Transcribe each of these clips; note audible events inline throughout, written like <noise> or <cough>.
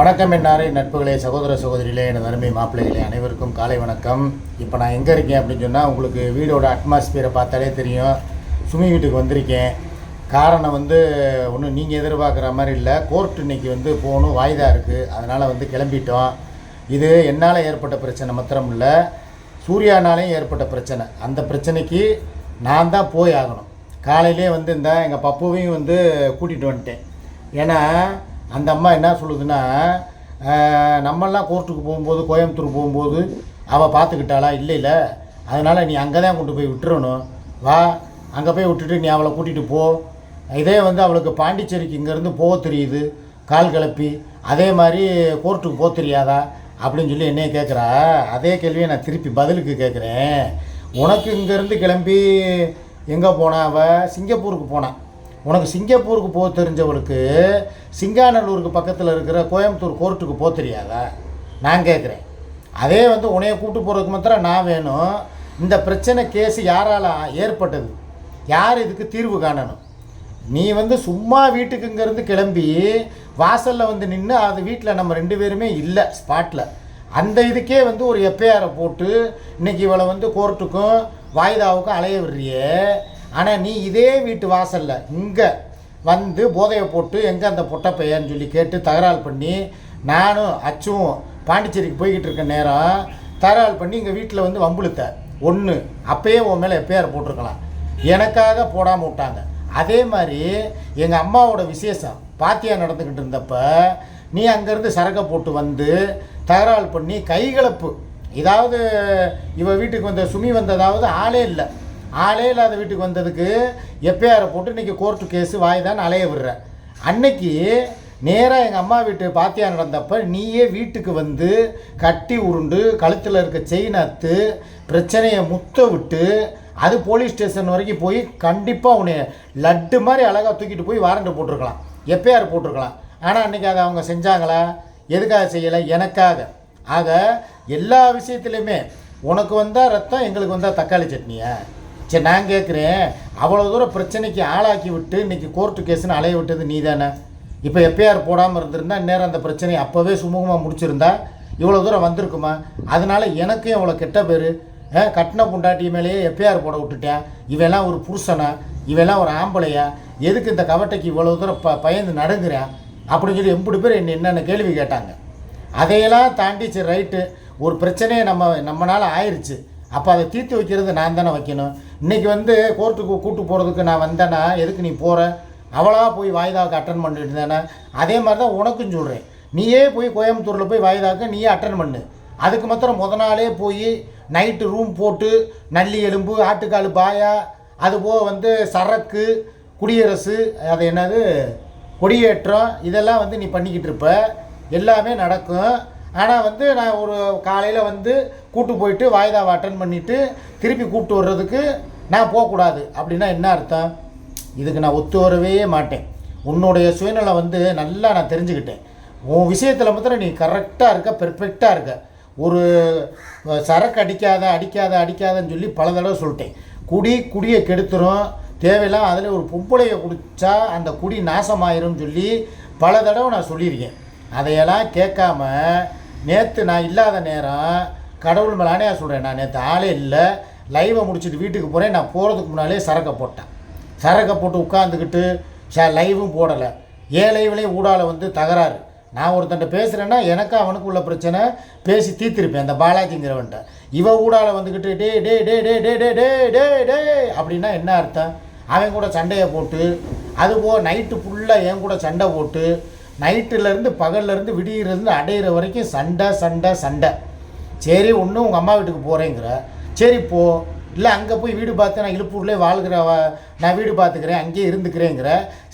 வணக்கம் என்னாரே நட்புகளே சகோதர சகோதரிகளே எனது அருமை மாப்பிள்ளைகளே அனைவருக்கும் காலை வணக்கம். இப்போ நான் எங்கே இருக்கேன் அப்படின்னு சொன்னால் உங்களுக்கு வீடோட அட்மாஸ்பியரை பார்த்தாலே தெரியும். சுமி வீட்டுக்கு வந்திருக்கேன். காரணம் வந்து ஒன்றும் நீங்கள் எதிர்பார்க்குற மாதிரி இல்லை. கோர்ட் இன்னைக்கு வந்து போகணும் வாய்தா இருக்குது அதனால் வந்து கிளம்பிட்டோம். இது என்னால் ஏற்பட்ட பிரச்சனை மாத்திரம் இல்லை. சூர்யானாலையும் ஏற்பட்ட பிரச்சனை. அந்த பிரச்சனைக்கு நான் தான் போய் ஆகணும். காலையிலே வந்து இந்த எங்கள் பப்புவையும் வந்து கூட்டிகிட்டு வந்துட்டேன். ஏன்னா அந்த அம்மா என்ன சொல்லுதுன்னா நம்மெல்லாம் கோர்ட்டுக்கு போகும்போது கோயம்புத்தூர் போகும்போது அவள் பார்த்துக்கிட்டாளா? இல்லை இல்லை. அதனால் நீ அங்கே தான் கொண்டு போய் விட்டுறணும். வா அங்கே போய் விட்டுட்டு நீ அவளை கூட்டிகிட்டு போ. இதே வந்து அவளுக்கு பாண்டிச்சேரிக்கு இங்கேருந்து போக தெரியுது. கால் கிளப்பி அதே மாதிரி கோர்ட்டுக்கு போக தெரியாதா? அப்படின்னு சொல்லி என்னைய கேட்குறா அதே கேள்வியை நான் திருப்பி பதிலுக்கு கேட்குறேன் உனக்கு இங்கேருந்து கிளம்பி எங்கே போனா அவள் சிங்கப்பூருக்கு போனான் உனக்கு சிங்கப்பூருக்கு போக தெரிஞ்சவளுக்கு சிங்காநல்லூருக்கு பக்கத்தில் இருக்கிற கோயம்புத்தூர் கோர்ட்டுக்கு போக தெரியாதா? நான் கேட்குறேன் அதே வந்து உன்னைய கூப்பிட்டு போகிறதுக்கு மாத்திரம் நான் வேணும். இந்த பிரச்சனை கேஸ் யாரால் ஏற்பட்டது? யார் இதுக்கு தீர்வு காணணும்? நீ வந்து சும்மா வீட்டுக்கு இங்கேருந்து கிளம்பி வாசலில் வந்து நின்று அது வீட்டில் நம்ம ரெண்டு பேருமே இல்லை ஸ்பாட்டில் அந்த இதுக்கே வந்து ஒரு எஃப்ஐஆரை போட்டு இன்னைக்கு இவளை வந்து கோர்ட்டுக்கும் வாய்தாவுக்கும் அலைய விடுறியே. ஆனால் நீ இதே வீட்டு வாசலில் இங்கே வந்து போதையை போட்டு எங்கே அந்த பொட்டை பையன்னு சொல்லி கேட்டு தகராறு பண்ணி நானும் அச்சும் பாண்டிச்சேரிக்கு போய்கிட்டு இருக்க நேரம் தகராறு பண்ணி இங்கே வீட்டில் வந்து வம்புழுத்த. ஒன்று அப்பயே உன் மேலே எப்பயார் போட்டிருக்கலாம். எனக்காக போடாமல் விட்டாங்க. அதே மாதிரி எங்கள் அம்மாவோட விசேஷம் பாத்தியா நடந்துக்கிட்டு இருந்தப்ப நீ அங்கேருந்து சரக்கை போட்டு வந்து தகராறு பண்ணி கைகலப்பு இதாவது இவ வீட்டுக்கு வந்த சுமி வந்ததாவது ஆளே இல்லை. ஆளே இல்லாத வீட்டுக்கு வந்ததுக்கு எஃப்ஐஆரை போட்டு இன்றைக்கி கோர்ட்டு கேஸு வாய்தான்னு அலைய விடுற. அன்னைக்கு நேராக எங்கள் அம்மா வீட்டு பாத்தியா நடந்தப்போ நீயே வீட்டுக்கு வந்து கட்டி உருண்டு கழுத்தில் இருக்க செயின் அத்து பிரச்சனையை முத்த விட்டு அது போலீஸ் ஸ்டேஷன் வரைக்கும் போய் கண்டிப்பாக உன்னை லட்டு மாதிரி அழகாக தூக்கிட்டு போய் வாரண்ட்டு போட்டிருக்கலாம். எப்பயார் போட்டிருக்கலாம். ஆனால் அன்றைக்கி அதை அவங்க செஞ்சாங்களா? எதுக்காக செய்யலை? எனக்காக. ஆக எல்லா விஷயத்துலையுமே உனக்கு வந்தால் ரத்தம் எங்களுக்கு வந்தால் தக்காளி சட்னியா? சரி நான் கேட்குறேன் அவ்வளோ தூரம் பிரச்சனைக்கு ஆளாக்கி விட்டு இன்றைக்கி கோர்ட்டு கேஸ்னு அலைய விட்டது நீ தானே இப்போ எஃப்ஐஆர் போடாமல் இருந்திருந்தா நேரம் அந்த பிரச்சனையை அப்போவே சுமூகமாக முடிச்சிருந்தா இவ்வளோ தூரம் வந்திருக்குமா? அதனால எனக்கும் இவ்வளோ கெட்ட பேர். கட்டின பொண்டாட்டி மேலேயே எஃப்ஐஆர் போட விட்டுட்டேன் இவெல்லாம் ஒரு புருஷனா? இவெல்லாம் ஒரு ஆம்பளையா? எதுக்கு இந்த கவட்டைக்கு இவ்வளோ தூரம் ப பயந்து நடுங்குறேன் அப்படின்னு சொல்லி எம்பிடி பேர் என்ன என்னென்ன கேள்வி கேட்டாங்க. அதையெல்லாம் தாண்டி சரி ரைட்டு ஒரு பிரச்சனையை நம்ம நம்மளால் ஆயிடுச்சு அப்போ அதை தீர்த்து வைக்கிறது நான் தானே வைக்கணும். இன்றைக்கி வந்து கோர்ட்டுக்கு கூட்டு போகிறதுக்கு நான் வந்தேன்னா எதுக்கு நீ போகிற அவளாக போய் வாய்தாவுக்கு அட்டன் பண்ணிட்டு தானே அதே மாதிரி தான் உனக்கும் சொல்கிறேன் நீயே போய் கோயம்புத்தூரில் போய் வாய்தாவுக்கு நீயே அட்டன் பண்ணு. அதுக்கு மாத்திரம் முத நாளே போய் நைட்டு ரூம் போட்டு நல்லி எலும்பு ஆட்டுக்கால் பாயா அதுபோக வந்து சரக்கு குடியரசு அது என்னது? கொடியேற்றம் இதெல்லாம் வந்து நீ பண்ணிக்கிட்டு இருப்ப. எல்லாமே நடக்கும். ஆனால் வந்து நான் ஒரு காலையில் வந்து கூட்டு போயிட்டு வாய்தாவை அட்டன் பண்ணிவிட்டு திருப்பி கூப்பிட்டு வர்றதுக்கு நான் போகக்கூடாது. அப்படின்னா என்ன அர்த்தம்? இதுக்கு நான் ஒத்து வரவே மாட்டேன். உன்னுடைய சுயநலம் வந்து நல்லா நான் தெரிஞ்சுக்கிட்டேன். உன் விஷயத்தில் மாத்திரம் நீ கரெக்டாக இருக்க பெர்ஃபெக்டாக இருக்க. ஒரு சரக்கு அடிக்காத அடிக்காத அடிக்காதன்னு சொல்லி பல தடவை சொல்லிட்டேன். குடி குடியை கெடுத்துரும். தேவையில்லாம் அதில் ஒரு பொம்பளையை குடித்தா அந்த குடி நாசமாயிரும்னு சொல்லி பல தடவை நான் சொல்லியிருக்கேன். அதையெல்லாம் கேட்காம நேற்று நான் இல்லாத நேரம் கடவுள் மேலானே சொல்கிறேன் நான். நேற்று ஆளே இல்லை. லைவை முடிச்சுட்டு வீட்டுக்கு போகிறேன் நான் போகிறதுக்கு முன்னாலே சரக்கை போட்டேன். சரக்கை போட்டு உட்காந்துக்கிட்டு ச லைவும் போடலை. ஏன் லைவ்லேயும் ஊடால வந்து தகராறு. நான் ஒருத்தன்ட்ட பேசுகிறேன்னா எனக்கு அவனுக்கு உள்ள பிரச்சனை. பேசி தீர்த்திருப்பேன் அந்த பாலாஜிங்கிறவன்ட்ட. இவ ஊடால வந்துக்கிட்டு டே டே டே டே டே டே டே டே டே அப்படின்னா என்ன அர்த்தம்? அவன் கூட சண்டையை போட்டு அதுபோக நைட்டு ஃபுல்லாக என் கூட சண்டை போட்டு நைட்டுலேருந்து பகல்லேருந்து விடியிறதுலேருந்து அடையிற வரைக்கும் சண்டை சண்டை சண்டை. சரி ஒன்றும் உங்கள் அம்மா வீட்டுக்கு போகிறேங்கிற சரி போ. இல்லை அங்கே போய் வீடு பார்த்து நான் இழுப்பூர்லேயே வாழ்கிற நான் வீடு பார்த்துக்கிறேன் அங்கேயே இருந்துக்கிறேங்கிற.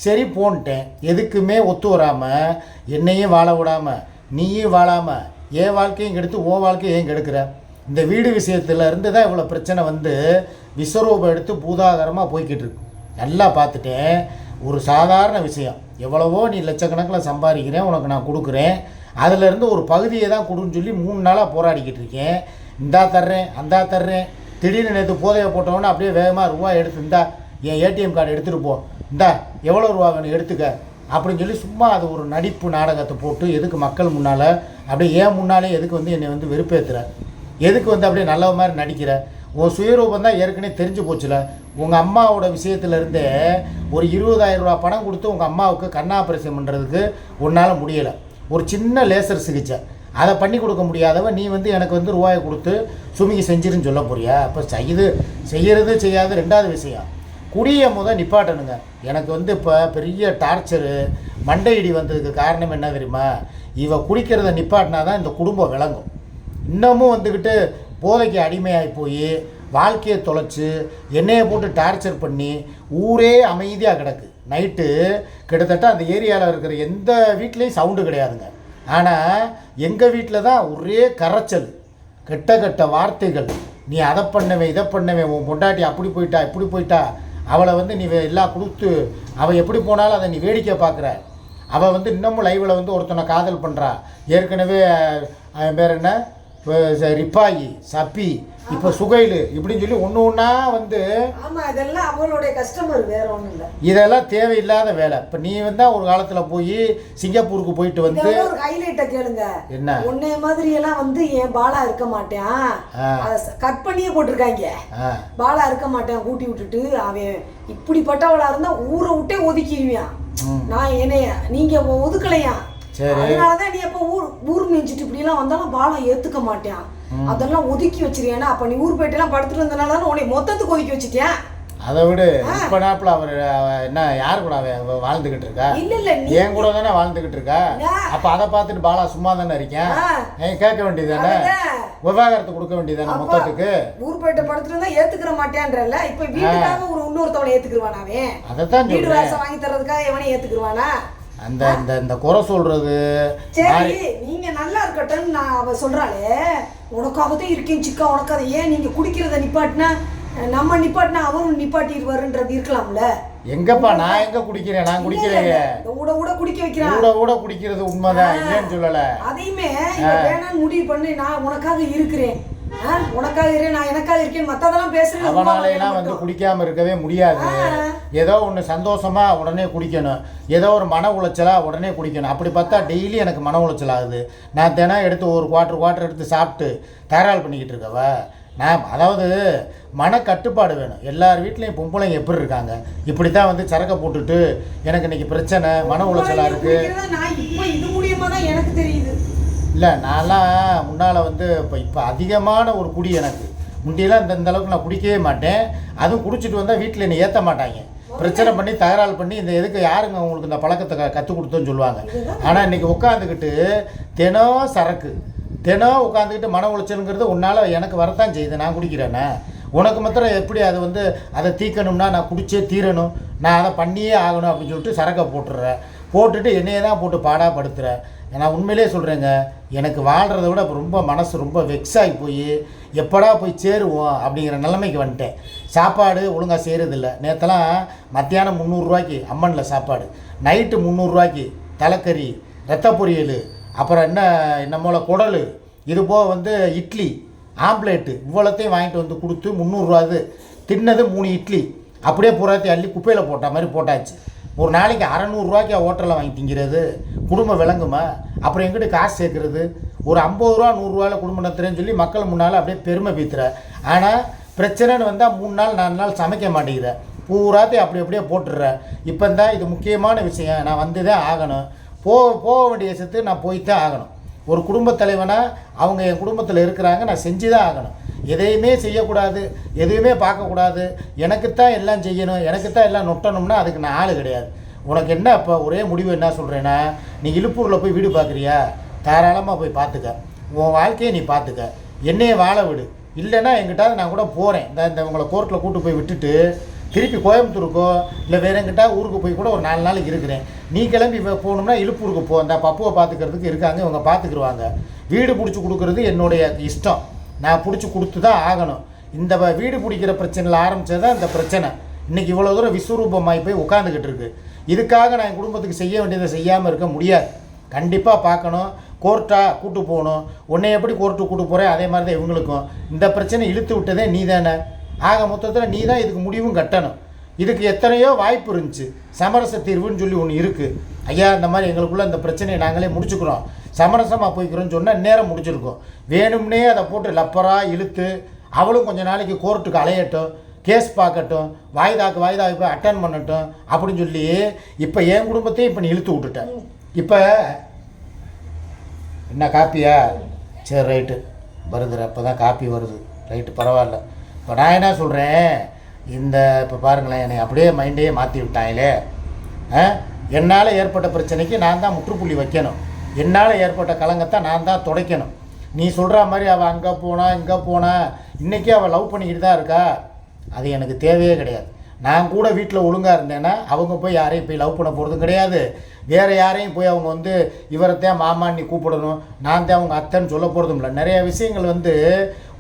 சரி போன்ட்டேன். எதுக்குமே ஒத்து வராமல் என்னையும் வாழ விடாமல் நீயும் வாழாமல் என் வாழ்க்கையும் கெடுத்து ஓ வாழ்க்கையும் ஏன் கெடுக்கிற? இந்த வீடு விஷயத்துல இருந்து தான் இவ்வளோ பிரச்சனை வந்து விஸ்வரூபம் எடுத்து பூதாகரமாக போய்கிட்டு இருக்கு. நல்லா பார்த்துட்டேன். ஒரு சாதாரண விஷயம். எவ்வளவோ நீ லட்சக்கணக்கில் சம்பாதிக்கிறேன் உனக்கு நான் கொடுக்குறேன். அதிலேருந்து ஒரு பகுதியை தான் கொடுன்னு சொல்லி மூணு நாளாக போராடிக்கிட்டு இருக்கேன். இந்தா தர்றேன் அந்தா தர்றேன். திடீர்னு நேற்று போதையை போட்டவொன்னே அப்படியே வேகமாக ரூபா எடுத்து இந்தா என் ஏடிஎம் கார்டு எடுத்துகிட்டு போ. இந்தா எவ்வளோ ரூபா வேணும் எடுத்துக்க. அப்படின்னு சொல்லி சும்மா அது ஒரு நடிப்பு நாடகத்தை போட்டு எதுக்கு மக்கள் முன்னால் அப்படியே ஏன் முன்னாலே எதுக்கு வந்து என்னை வந்து வெறுப்பேற்றுற எதுக்கு வந்து அப்படியே நல்ல மாதிரி நடிக்கிற? உன் சுயரூபம் தான் ஏற்கனவே தெரிஞ்சு போச்சுல. உங்கள் அம்மாவோட விஷயத்துல இருந்தே ஒரு இருபதாயிரம் ரூபா பணம் கொடுத்து உங்கள் அம்மாவுக்கு கண் பண்ணுறதுக்கு உன்னால் முடியலை. ஒரு சின்ன லேசர் சிகிச்சை. அதை பண்ணி கொடுக்க முடியாதவ நீ வந்து எனக்கு வந்து ரூபாயை கொடுத்து சுமிக்கு செஞ்சிருன்னு சொல்ல போறியா? அப்போ செய்யுது செய்கிறது செய்யாது ரெண்டாவது விஷயம். குடிய முத நிப்பாட்டணுங்க. எனக்கு வந்து இப்போ பெரிய டார்ச்சரு மண்டை இடி வந்ததுக்கு காரணம் என்ன தெரியுமா? இவ குடிக்கிறத நிப்பாட்டினா தான் இந்த குடும்பம் விளங்கும். இன்னமும் வந்துக்கிட்டு போதைக்கு அடிமையாகி போய் வாழ்க்கையை தொலைச்சி எண்ணெயை போட்டு டார்ச்சர் பண்ணி ஊரே அமைதியாக கிடக்கு. நைட்டு கிட்டத்தட்ட அந்த ஏரியாவில் இருக்கிற எந்த வீட்லேயும் சவுண்டு கிடையாதுங்க. ஆனால் எங்கள் வீட்டில் தான் ஒரே கரைச்சல். கெட்ட கெட்ட வார்த்தைகள். நீ அதை பண்ணவே இதை பண்ணவே உன் பொண்டாட்டி அப்படி போயிட்டா இப்படி போயிட்டா. அவளை வந்து நீ வே- எல்லாம் கொடுத்து அவள் எப்படி போனாலும் அதை நீ வேடிக்கை பார்க்குற. அவள் வந்து இன்னமும் லைவில் வந்து ஒருத்தனை காதல் பண்ணுறா ஏற்கனவே அஹ், பேர் என்ன? இப்போ ரிப்பாயி சப்பி இப்போ சுகைலு இப்படின்னு சொல்லி ஒன்று ஒன்றா வந்து ஆமா இதெல்லாம் அவளுடைய கஸ்டமர் வேற ஒண்ணும் இல்ல. இதெல்லாம் தேவையில்லாத வேலை. இப்போ நீ வந்தால் ஒரு காலத்தில் போய் சிங்கப்பூருக்கு போயிட்டு வந்து ஒரு ஹைலைட்ட கேளுங்க. என்ன? உன்னைய மாதிரி எல்லாம் வந்து என் பாலா இருக்க மாட்டேன். கட் பண்ணியே போட்டிருக்காங்க. பாலா இருக்க மாட்டேன் கூட்டி விட்டுட்டு அவன் இப்படிப்பட்டவளா இருந்தா ஊரை விட்டே ஒதுக்கிடுவியான் ம். நான் என்னைய நீங்க ஒதுக்கலையா? சரி. அதனாலதான் நீ எப்ப ஊர் ஊர் மேய்ச்சிட்டு இப்படி எல்லாம் வந்தாலும் பாலா ஏத்துக்க மாட்டேன். அதெல்லாம் ஒதுக்கி வச்சிருக்கேன்னா அப்ப நீ ஊர் போயிட்டு எல்லாம் படுத்துட்டு தானே உன்னை மொத்தத்துக்கு ஒதுக்கி வச்சிட்டேன் அதை விடு. இப்போ நாப்பில் அவர் என்ன யார் கூட அவ வாழ்ந்துக்கிட்டு இருக்கா? இல்ல இல்ல என் கூட தானே வாழ்ந்துக்கிட்டு இருக்கா. அப்போ அதை பார்த்துட்டு பாலா சும்மா தானே இருக்கேன். ஏன் கேட்க அதுதான். விவாகரத்து கொடுக்க வேண்டியதானே அப்பா, மொத்தத்துக்கு? ஊர் போயிட்டு படுத்துட்டு இருந்தா ஏத்துக்கிற மாட்டேன்றல இப்ப வீட்டுக்காக ஒரு இன்னொருத்தவனை ஏத்துக்குருவானா அவன்? அதைத்தான் வீடு வாசம் வாங்கி தர்றதுக்காக எவனை ஏத்துக்குருவானா? அந்த இந்த இந்த குறை சொல்றது சரி நீங்க நல்லா இருக்கட்டும் நான் அவ சொல்றாளே. உனக்காகத்தான் இருக்கேன் சிக்கா உனக்கு அதை ஏன் நீங்க குடிக்கிறத நிப்பாட்டினா நம்ம நிப்பாட்டினா அவரும் நிப்பாட்டிடுவாருன்றது இருக்கலாம்ல. எங்கப்பா நான் எங்க குடிக்கிறேன்? நான் குடிக்கிறேங்க இந்த ஊட ஊட குடிக்க வைக்கிறான். கூட கூட குடிக்கிறது உண்மைதான். இல்லைன்னு சொல்லல. அதையுமே இவ வேணாம்னு முடிவு பண்ணி நான் உனக்காக இருக்கிறேன். உனக்காக இருக்கேன் நான் எனக்காக இருக்கேன் மத்ததெல்லாம் பேசுறேன் அவனாலையெல்லாம் வந்து குடிக்காம இருக்கவே முடியாது. ஏதோ ஒன்று சந்தோஷமா உடனே குடிக்கணும். ஏதோ ஒரு மன உளைச்சலா உடனே குடிக்கணும். அப்படி பார்த்தா டெய்லி எனக்கு மன உளைச்சல் ஆகுது. நான் தினம் எடுத்து ஒரு குவாட்டர் குவாட்டர் எடுத்து சாப்பிட்டு தயாரால் பண்ணிக்கிட்டு இருக்கவ. நான் அதாவது மன கட்டுப்பாடு வேணும். எல்லார் வீட்லேயும் பொம்பளைங்க எப்படி இருக்காங்க? இப்படி தான் வந்து சரக்கை போட்டுட்டு எனக்கு இன்னைக்கு பிரச்சனை மன உளைச்சலாக இருக்குது எனக்கு தெரியுது. இல்லை நான்லாம் முன்னால் வந்து இப்போ இப்போ அதிகமான ஒரு குடி எனக்கு. முண்டியெல்லாம் இந்த இந்த அளவுக்கு நான் குடிக்கவே மாட்டேன். அதுவும் குடிச்சிட்டு வந்தால் வீட்டில் என்னை ஏற்ற மாட்டாங்க. பிரச்சனை பண்ணி தகராறு பண்ணி இந்த எதுக்கு யாருங்க உங்களுக்கு இந்த பழக்கத்தை க கற்றுக் கொடுத்தோன்னு சொல்லுவாங்க. ஆனால் இன்றைக்கி உட்காந்துக்கிட்டு தினம் சரக்கு தினம் உட்காந்துக்கிட்டு மன உளைச்சலுங்கிறது உன்னால் எனக்கு வரத்தான் செய்யுது. நான் குடிக்கிறேன்னா உனக்கு மாத்திரம் எப்படி அது வந்து அதை தீக்கணும்னா நான் குடிச்சே தீரணும். நான் அதை பண்ணியே ஆகணும் அப்படின்னு சொல்லிட்டு சரக்கை போட்டுடுறேன் போட்டுட்டு என்னையே தான் போட்டு பாடாப்படுத்துகிறேன் நான் உண்மையிலே சொல்கிறேங்க எனக்கு வாழ்கிறத விட ரொம்ப மனசு ரொம்ப வெக்ஸ் ஆகி போய் எப்படா போய் சேருவோம் அப்படிங்கிற நிலைமைக்கு வந்துட்டேன். சாப்பாடு ஒழுங்காக செய்கிறதில்ல நேற்றெல்லாம் மத்தியானம் முந்நூறுரூவாய்க்கு அம்மனில் சாப்பாடு நைட்டு முந்நூறுரூவாய்க்கு தலைக்கறி ரத்த பொரியல் அப்புறம் என்ன நம்மள குடல் இது போக வந்து இட்லி ஆம்ப்லேட்டு இவ்வளோத்தையும் வாங்கிட்டு வந்து கொடுத்து முந்நூறுரூவாது தின்னது மூணு இட்லி அப்படியே பூராத்தையும் அள்ளி குப்பையில் போட்ட மாதிரி போட்டாச்சு. ஒரு நாளைக்கு அறநூறுரூவாய்க்கு ஹோட்டலில் வாங்கி திங்கிறது குடும்பம் விளங்குமா அப்புறம் எங்கிட்ட காசு சேர்க்குறது? ஒரு ஐம்பது ரூபா நூறுரூவாயில் குடும்பம் நடத்துறேன்னு சொல்லி மக்கள் முன்னால் அப்படியே பெருமை பீத்துற. ஆனால் பிரச்சனைன்னு வந்தால் மூணு நாள் நாலு நாள் சமைக்க மாட்டேங்கிற. பூராத்தையும் அப்படி அப்படியே போட்டுடுற. இப்போ தான் இது முக்கியமான விஷயம். நான் வந்து தான் ஆகணும். போக போக வேண்டிய விஷயத்துக்கு நான் போய்த்தான் ஆகணும். ஒரு குடும்பத் தலைவனா அவங்க என் குடும்பத்தில் இருக்கிறாங்க. நான் செஞ்சு தான் ஆகணும். எதையுமே செய்யக்கூடாது எதுவுமே பார்க்கக்கூடாது. எனக்குத்தான் எல்லாம் செய்யணும் எனக்குத்தான் எல்லாம் நொட்டணும்னா அதுக்கு நான் ஆள் கிடையாது. உனக்கு என்ன இப்போ ஒரே முடிவு என்ன சொல்கிறேன்னா நீ இழுப்பூரில் போய் வீடு பார்க்குறியா? தாராளமாக போய் பார்த்துக்க. உன் வாழ்க்கையை நீ பார்த்துக்க. என்னையே வாழ விடு. இல்லைன்னா எங்கிட்டாவது நான் கூட போகிறேன் இந்த இந்த உங்களை கோர்ட்டில் கூட்டு போய் விட்டுட்டு திருப்பி கோயம்புத்தூருக்கோ இல்லை வேற எங்கிட்டா ஊருக்கு போய் கூட ஒரு நாலு நாளைக்கு இருக்கிறேன். நீ கிளம்பி இப்போ போகணும்னா இழுப்பூருக்கு போ. அந்த பப்புவை பார்த்துக்கிறதுக்கு இருக்காங்க இவங்க பார்த்துக்குருவாங்க. வீடு பிடிச்சி கொடுக்குறது என்னுடைய இஷ்டம். நான் பிடிச்சி கொடுத்து தான் ஆகணும். இந்த வ- வீடு பிடிக்கிற பிரச்சனையில் ஆரம்பிச்சது தான் இந்த பிரச்சனை. இன்றைக்கி இவ்வளோ தூரம் விஸ்வரூபமாகி போய் உட்காந்துக்கிட்டு இருக்கு. இதுக்காக நான் என் குடும்பத்துக்கு செய்ய வேண்டியதை செய்யாமல் இருக்க முடியாது. கண்டிப்பாக பார்க்கணும். கோர்ட்டாக கூட்டு போகணும். உன்னை எப்படி கோர்ட்டு கூட்டு போகிறேன் அதே மாதிரி தான் இவங்களுக்கும். இந்த பிரச்சனை இழுத்து விட்டதே நீ தானே ஆக மொத்தத்தில் நீ தான் இதுக்கு முடிவும் கட்டணும். இதுக்கு எத்தனையோ வாய்ப்பு இருந்துச்சு. சமரச தீர்வுன்னு சொல்லி ஒன்று இருக்குது ஐயா இந்த மாதிரி எங்களுக்குள்ளே இந்த பிரச்சனையை நாங்களே முடிச்சுக்கிறோம். சமரசமாக போய்க்கிறோம்னு சொன்னால் நேரம் முடிச்சிருக்கோம் வேணும்னே அதை போட்டு லப்பராக இழுத்து அவளும் கொஞ்ச நாளைக்கு கோர்ட்டுக்கு அலையட்டும் கேஸ் பார்க்கட்டும் வாய்தாக்கு வாய்தாக்கு போய் அட்டன் பண்ணட்டும் அப்படின்னு சொல்லி இப்போ என் குடும்பத்தையும் இப்போ நீ இழுத்து விட்டுட்டேன் இப்போ என்ன காப்பியா? சரி ரைட்டு வருது அப்போ தான் காப்பி வருது. ரைட்டு பரவாயில்ல. இப்போ நான் என்ன சொல்கிறேன் இந்த இப்போ பாருங்களேன் என்னை அப்படியே மைண்டே மாற்றி விட்டாங்களே. ஆ? என்னால் ஏற்பட்ட பிரச்சனைக்கு நான் தான் முற்றுப்புள்ளி வைக்கணும். என்னால் ஏற்பட்ட கலங்கத்தை நான் தான் துடைக்கணும். நீ சொல்கிற மாதிரி அவள் அங்கே போனா இங்கே போனா இன்றைக்கி அவள் லவ் பண்ணிக்கிட்டு தான் இருக்கா? அது எனக்கு தேவையே கிடையாது. நான் கூட வீட்டில் ஒழுங்காக இருந்தேன்னா அவங்க போய் யாரையும் போய் லவ் பண்ண போகிறதும் கிடையாது. வேறு யாரையும் போய் அவங்க வந்து இவரைத்தான் மாமான்னு நீ கூப்பிடணும் நான் தான் அவங்க அத்தைன்னு சொல்ல போகிறதும் இல்லை. நிறைய விஷயங்கள் வந்து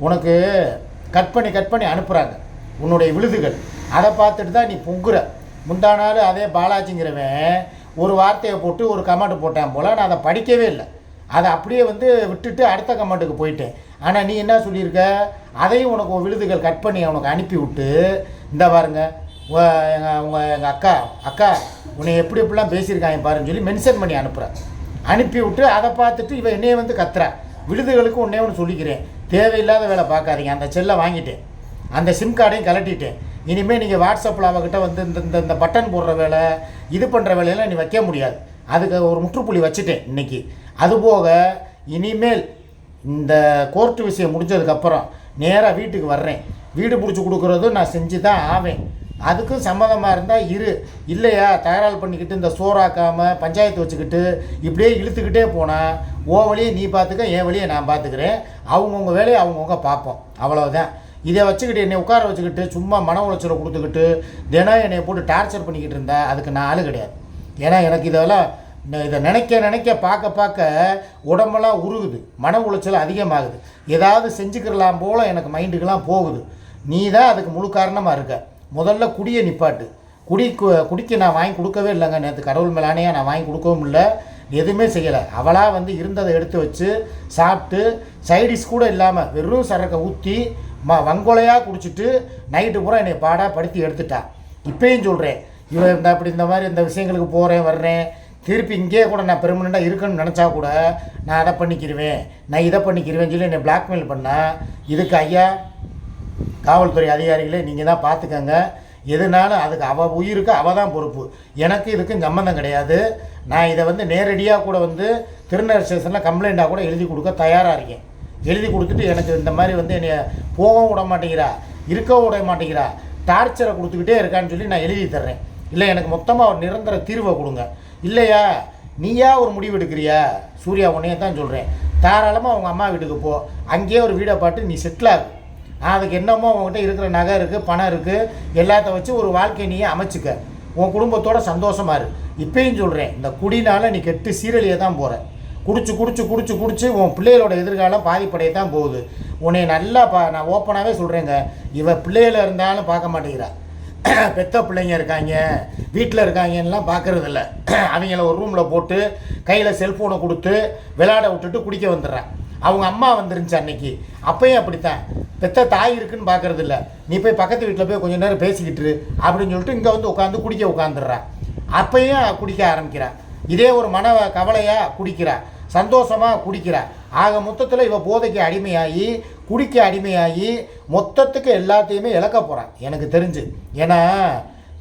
உனக்கு கட் பண்ணி கட் பண்ணி அனுப்புகிறாங்க உன்னுடைய விழுதுகள். அதை பார்த்துட்டு தான் நீ பொங்குற. முந்தா நாள் அதே பாலாஜிங்கிறவன் ஒரு வார்த்தையை போட்டு ஒரு கமெண்ட் போட்டேன் போல் நான் அதை படிக்கவே இல்லை. அதை அப்படியே வந்து விட்டுட்டு அடுத்த கமெண்ட்டுக்கு போயிட்டேன். ஆனால் நீ என்ன சொல்லியிருக்க? அதையும் உனக்கு விழுதுகள் கட் பண்ணி அவனுக்கு அனுப்பி விட்டு இந்த பாருங்க எங்கள் உங்கள் எங்கள் அக்கா அக்கா உன்னை எப்படி எப்படிலாம் பேசியிருக்காங்க பாருன்னு சொல்லி மென்ஷன் பண்ணி அனுப்புகிறேன் அனுப்பி விட்டு அதை பார்த்துட்டு இவன் என்னையே வந்து கத்துறா. விழுதுகளுக்கு உன்னே ஒன்று சொல்லிக்கிறேன். தேவையில்லாத வேலை பார்க்காதீங்க. அந்த செல்லை வாங்கிட்டேன். அந்த சிம் கார்டையும் கலட்டிட்டேன் இனிமேல் நீங்கள் வாட்ஸ்அப்பில் அவகிட்ட வந்து இந்த இந்த இந்த பட்டன் போடுற வேலை இது பண்ணுற வேலையெல்லாம் நீ வைக்க முடியாது. அதுக்கு ஒரு முற்றுப்புள்ளி வச்சுட்டேன் இன்னைக்கு. அதுபோக இனிமேல் இந்த கோர்ட்டு விஷயம் முடிஞ்சதுக்கப்புறம் நேராக வீட்டுக்கு வர்றேன். வீடு பிடிச்சி கொடுக்குறதும் நான் செஞ்சு தான் ஆவேன். அதுக்கும் சம்மதமாக இருந்தால் இரு. இல்லையா தகராறு பண்ணிக்கிட்டு இந்த சோறாக்காமல் பஞ்சாயத்து வச்சுக்கிட்டு இப்படியே இழுத்துக்கிட்டே போனால் ஓ வழியை நீ பார்த்துக்க என் வழியை நான் பார்த்துக்கிறேன். அவங்கவுங்க வேலையை அவங்கவுங்க பார்ப்போம். அவ்வளோதான் இதை வச்சுக்கிட்டு என்னை உட்கார வச்சுக்கிட்டு சும்மா மன உளைச்சலை கொடுத்துக்கிட்டு தினம் என்னை போட்டு டார்ச்சர் பண்ணிக்கிட்டு இருந்தா அதுக்கு நான் ஆளு கிடையாது. ஏன்னா எனக்கு இதெல்லாம் இதை நினைக்க நினைக்க பார்க்க பார்க்க உடம்பெல்லாம் உருகுது. மன உளைச்சல் அதிகமாகுது. ஏதாவது செஞ்சுக்கிறலாம் போல எனக்கு மைண்டுக்கெல்லாம் போகுது. நீ தான் அதுக்கு முழு காரணமாக இருக்க. முதல்ல குடியை நிப்பாட்டு. குடி கு- குடிக்க நான் வாங்கி கொடுக்கவே இல்லைங்க. நேற்று கடவுள் மேலானையாக நான் வாங்கி கொடுக்கவும் இல்லை. எதுவுமே செய்யலை. அவளாக வந்து இருந்ததை எடுத்து வச்சு சாப்பிட்டு சைடிஷ் கூட இல்லாமல் வெறும் சரக்கை ஊற்றி ம வங்கொலையாக குடிச்சிட்டு நைட்டு பூரா என்னை பாடாக படுத்தி எடுத்துட்டா. இப்பயும் சொல்கிறேன் இவன் இந்த அப்படி இந்த மாதிரி இந்த விஷயங்களுக்கு போகிறேன் வர்றேன். திருப்பி இங்கேயே கூட நான் பெர்மனெண்ட்டாக இருக்கணும்னு நினச்சா கூட நான் அதை பண்ணிக்கிருவேன். நான் இதை பண்ணிக்கிடுவேன்னு சொல்லி என்னை பிளாக்மெயில் பண்ணால் இதுக்கு ஐயா காவல்துறை அதிகாரிகளே நீங்கள் தான் பார்த்துக்கங்க எதுனாலும் அதுக்கு அவள் உயிருக்கு அவள் தான் பொறுப்பு. எனக்கு இதுக்கும் சம்மந்தம் கிடையாது. நான் இதை வந்து நேரடியாக கூட வந்து திருநெல் ஸ்டேஷனில் கம்ப்ளைண்ட்டாக கூட எழுதி கொடுக்க தயாராக இருக்கேன். எழுதி கொடுத்துட்டு எனக்கு இந்த மாதிரி வந்து என்னை போகவும் விட மாட்டேங்கிறா இருக்கவும் விட மாட்டேங்கிறா டார்ச்சரை கொடுத்துக்கிட்டே இருக்கான்னு சொல்லி நான் எழுதி தர்றேன். இல்லை எனக்கு மொத்தமாக ஒரு நிரந்தர தீர்வை கொடுங்க. இல்லையா? நீயா ஒரு முடிவு எடுக்கிறியா சூர்யா உன்னையே தான் சொல்கிறேன் தாராளமாக அவங்க அம்மா வீட்டுக்கு போ. அங்கேயே ஒரு வீடை பார்த்து நீ செட்டில் ஆகு. அதுக்கு என்னமோ உங்ககிட்ட இருக்கிற நகை இருக்குது பணம் இருக்குது எல்லாத்த வச்சு ஒரு வாழ்க்கையை நீயே அமைச்சுக்க. உன் குடும்பத்தோட சந்தோஷமா இரு. இப்பயும் சொல்கிறேன் இந்த குடினால நீ கெட்டு சீரழியை தான் போகிற குடிச்சு குடிச்சு குடிச்சு குடிச்சு உன் பிள்ளைகளோட எதிர்காலம் பாதிப்படைய தான் போகுது. உன்னை நல்லா பா நான் ஓப்பனாகவே சொல்கிறேங்க இவ பிள்ளைகள இருந்தாலும் பார்க்க மாட்டேங்கிறா. <clears throat> பெத்த பிள்ளைங்க இருக்காங்க. வீட்டில் இருக்காங்கன்னெலாம் பார்க்குறதில்ல. <clears throat> அவங்கள ஒரு ரூமில் போட்டு கையில் செல்ஃபோனை கொடுத்து விளையாட விட்டுட்டு குடிக்க வந்துடுறான் அவங்க அம்மா வந்துருந்துச்சு அன்னைக்கு. அப்பயும் அப்படித்தான். பெத்த தாய் இருக்குன்னு பார்க்கறது நீ போய் பக்கத்து வீட்டில் போய் கொஞ்ச நேரம் பேசிக்கிட்டு அப்படின்னு சொல்லிட்டு இங்கே வந்து உட்காந்து குடிக்க உட்காந்துடுறா அப்பயும் குடிக்க ஆரம்பிக்கிறா. இதே ஒரு மன கவலையாக குடிக்கிறா. சந்தோஷமாக குடிக்கிறா. ஆக மொத்தத்தில் இவள் போதைக்கு அடிமையாகி குடிக்க அடிமையாகி மொத்தத்துக்கு எல்லாத்தையுமே இழக்க போகிறான் எனக்கு தெரிஞ்சு. ஏன்னா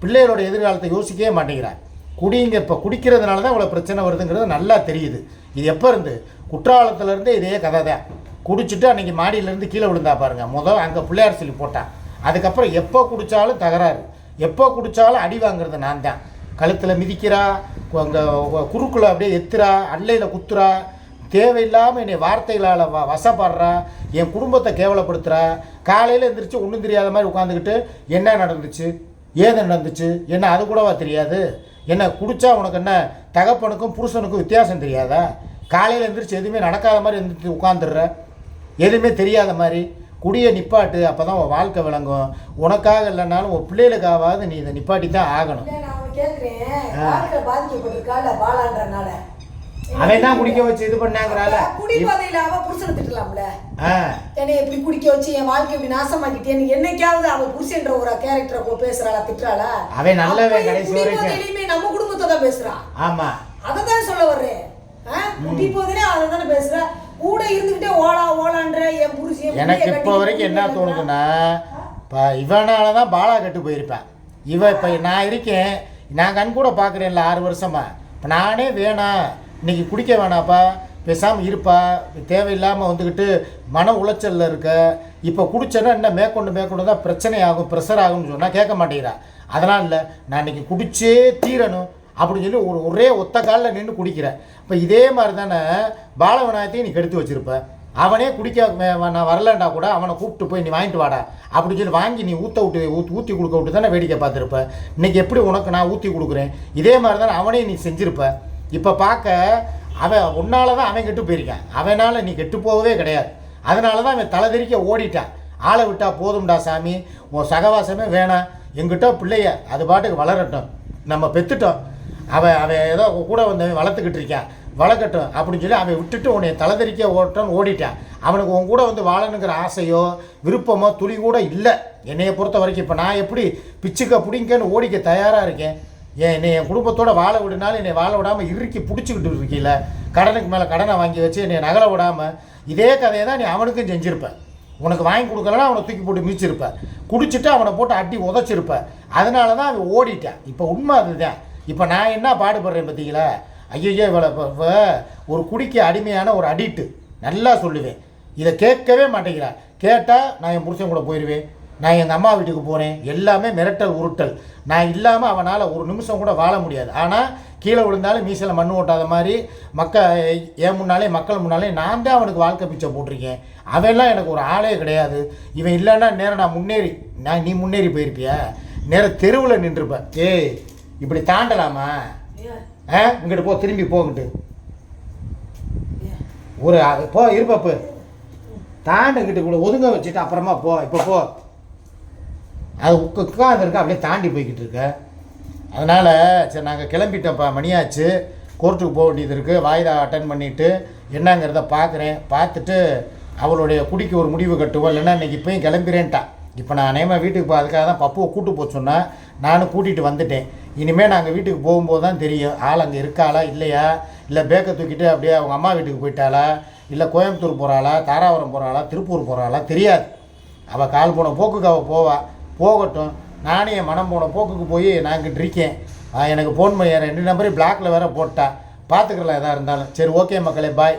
பிள்ளைகளோட எதிர்காலத்தை யோசிக்கவே மாட்டேங்கிறான் குடிங்க இப்போ குடிக்கிறதுனால தான் இவ்வளோ பிரச்சனை வருதுங்கிறது நல்லா தெரியுது. இது எப்போ இருந்து? குற்றாலத்துலேருந்தே இதே கதை தான். குடிச்சிட்டு அன்றைக்கி மாடியிலேருந்து கீழே விழுந்தா பாருங்கள் முதல் அங்கே பிள்ளையார் சொல்லி போட்டான் அதுக்கப்புறம் எப்போ குடித்தாலும் தகராறு. எப்போ குடித்தாலும் அடி வாங்குறது நான் தான். கழுத்தில் மிதிக்கிறா அங்கே குறுக்கில் அப்படியே எத்துறா அல்லையில் குத்துறா தேவையில்லாமல் என்னை வார்த்தைகளால் வ வசப்படுறா என் குடும்பத்தை கேவலப்படுத்துகிறா காலையில் எந்திரிச்சு ஒன்றும் தெரியாத மாதிரி உட்காந்துக்கிட்டு என்ன நடந்துச்சு ஏது நடந்துச்சு என்ன அது கூடவா தெரியாது என்ன குடிச்சா உனக்கு என்ன தகப்பனுக்கும் புருஷனுக்கும் வித்தியாசம் தெரியாதா காலையில் எந்திரிச்சு எதுவுமே நடக்காத மாதிரி எந்திரிச்சு உட்காந்துடுற எதுவுமே தெரியாத மாதிரி குடியை நிப்பாட்டு அப்போ தான் உன் வாழ்க்கை விளங்கும். உனக்காக இல்லைனாலும் உன் பிள்ளைகளுக்காவது நீ இதை நிப்பாட்டி தான் ஆகணும் அவன் தான் குடிக்க வச்சு இது பண்ணாங்கிறால. குடிபோதையில அவ புருஷனை திட்டலாம்ல. என்னை இப்படி குடிக்க வச்சு என் வாழ்க்கை இப்படி நாசமாக்கிட்டேன்னு என்னைக்காவது அவ புருஷன்ற ஒரு கேரக்டரை பேசுறாளா திட்டுறாளா? அவன் நல்லவன் கடைசி வரைக்கும். நம்ம குடும்பத்தை தான் பேசுறா. ஆமாம் அதை தான் சொல்ல வர்றேன். ஆ? குட்டி போதுனே அதை தானே பேசுற? கூட இருந்துகிட்டே ஓலா ஓலான்ற என் புருஷன் எனக்கு இப்போ வரைக்கும் என்ன தோணுதுன்னா இப்போ இவனால தான் பாலா கெட்டு போயிருப்பேன் இவ இப்போ நான் இருக்கேன். நான் கண் கூட பார்க்குறேன்ல ஆறு வருஷமா. இப்போ நானே வேணாம் இன்னைக்கு குடிக்க வேணாப்பா. பேசாமல் இருப்பா. தேவையில்லாமல் வந்துக்கிட்டு மன உளைச்சலில் இருக்க. இப்போ குடிச்சேன்னா என்ன மேற்கொண்டு மேற்கொண்டு தான் பிரச்சனை ஆகும் ப்ரெஷர் ஆகும்னு சொன்னால் கேட்க மாட்டேங்கிறா. அதெல்லாம் இல்லை நான் இன்னைக்கு குடிச்சே தீரணும். அப்படின்னு சொல்லி ஒரு ஒரே ஒத்த காலில் நின்று குடிக்கிற. இப்போ இதே மாதிரி தானே பாலவிநாயகத்தையும் நீ கெடுத்து வச்சிருப்ப. அவனே குடிக்க நான் வரலண்டா கூட அவனை கூப்பிட்டு போய் நீ வாங்கிட்டு வாடா. அப்படின்னு சொல்லி வாங்கி நீ ஊற்ற விட்டு ஊற்றி ஊற்றி கொடுக்க விட்டு தானே வேடிக்கை பார்த்துருப்ப. இன்றைக்கி எப்படி உனக்கு நான் ஊற்றி கொடுக்குறேன்? இதே மாதிரி தானே அவனே நீ செஞ்சுருப்ப. இப்போ பார்க்க அவன் உன்னால தான் அவன் கெட்டு போயிருக்கான். அவனால் நீ கெட்டு போகவே கிடையாது. அதனால தான் அவன் தலைதெறிக்க ஓடிட்டான். ஆளை விட்டா போதும்டா சாமி. உன் சகவாசமே வேணாம். எங்கிட்ட பிள்ளைய அது பாட்டுக்கு வளரட்டும். நம்ம பெற்றுட்டோம் அவன் அவன் ஏதோ கூட வந்தவன் வளர்த்துக்கிட்டு இருக்கான் வளர்க்கட்டும் அப்படின்னு சொல்லி அவன் விட்டுட்டு உன்னை தலைதெறிக்க ஓட்டன்னு ஓடிட்டான் அவனுக்கு உன் கூட வந்து வாழணுங்கிற ஆசையோ விருப்பமோ துளி கூட இல்லை. என்னைய பொறுத்த வரைக்கும் இப்போ நான் எப்படி பிச்சுக்க பிடிங்கன்னு ஓடிக்க தயாராக இருக்கேன்? ஏன் என்னை என் குடும்பத்தோட வாழ விடுனாலும் என்னை வாழ விடாமல் இறுக்கி பிடிச்சிக்கிட்டு இருக்கீல கடனுக்கு மேலே கடனை வாங்கி வச்சு என்னை நகர விடாமல் இதே கதையை தான் நீ அவனுக்கும் செஞ்சுருப்பேன் உனக்கு வாங்கி கொடுக்கலன்னா அவனை தூக்கி போட்டு மிதிச்சிருப்ப. குடிச்சிட்டு அவனை போட்டு அட்டி உதச்சிருப்பேன் அதனால தான் அவன் ஓடிட்டான் இப்போ உண்மை அதுதான். இப்போ நான் என்ன பாடுபடுறேன் பார்த்தீங்களா ஐயோ இவளை இப்போ ஒரு குடிக்க அடிமையான ஒரு அடிக்ட்டு நல்லா சொல்லுவேன். இதை கேட்கவே மாட்டேங்கிறா. கேட்டால் நான் என் புருஷன் கூட போயிடுவேன் நான் எங்கள் அம்மா வீட்டுக்கு போனேன் எல்லாமே மிரட்டல் உருட்டல். நான் இல்லாமல் அவனால் ஒரு நிமிஷம் கூட வாழ முடியாது. ஆனால் கீழே விழுந்தாலும் மீசில் மண் ஓட்டாத மாதிரி மக்க என் முன்னாலே மக்கள் முன்னாலே நான் தான் அவனுக்கு வாழ்க்கை பிச்சை போட்டிருக்கேன். அவெல்லாம் எனக்கு ஒரு ஆளே கிடையாது. இவன் இல்லைன்னா நேரம் நான் முன்னேறி நான் நீ முன்னேறி போயிருப்பியா? நேரம் தெருவில் நின்றுப்பேன் ஏய் இப்படி தாண்டலாமா? ஆ இங்கிட்டு போ திரும்பி போங்கிட்டு? ஒரு போ இருப்பப்பு தாண்டுங்கிட்டு கூட ஒதுங்க வச்சுட்டு அப்புறமா போ இப்போ போ. அது உட்காந்துருக்க அப்படியே தாண்டி போய்கிட்டு இருக்க. அதனால் சரி நாங்கள் கிளம்பிட்டோம்ப்பா மணியாச்சு. கோர்ட்டுக்கு போக வேண்டியது இருக்குது வாய்தா அட்டன் பண்ணிவிட்டு என்னங்கிறத பார்க்குறேன் பார்த்துட்டு அவளுடைய குடிக்கு ஒரு முடிவு கட்டுவோம். இல்லைன்னா இன்றைக்கி இப்போயும் கிளம்பிறேன்ட்டா. இப்போ நான் அநேகமாக வீட்டுக்கு போ அதுக்காக தான் பப்புவை கூட்டு போக சொன்னா நானும் கூட்டிகிட்டு வந்துட்டேன். இனிமேல் நாங்கள் வீட்டுக்கு போகும்போது தான் தெரியும். ஆள் அங்கே இருக்காளா இல்லையா? இல்லை பேக்கை தூக்கிட்டு அப்படியே அவங்க அம்மா வீட்டுக்கு போயிட்டாளா? இல்லை கோயம்புத்தூர் போகிறாளா தாராபுரம் போகிறாளா திருப்பூர் போகிறாளா தெரியாது. அவள் கால் போன போக்குக்கு அவள் போவா. போகட்டும். நானே என் மனம் போன போக்குக்கு போய் நான் இங்கிட்டு இருக்கேன். எனக்கு ஃபோன் பண்ணி ரெண்டு நம்பரையும் பிளாக்ல வேற போட்டா. பார்த்துக்கலாம் எதாக இருந்தாலும். சரி ஓகே மக்களே பாய்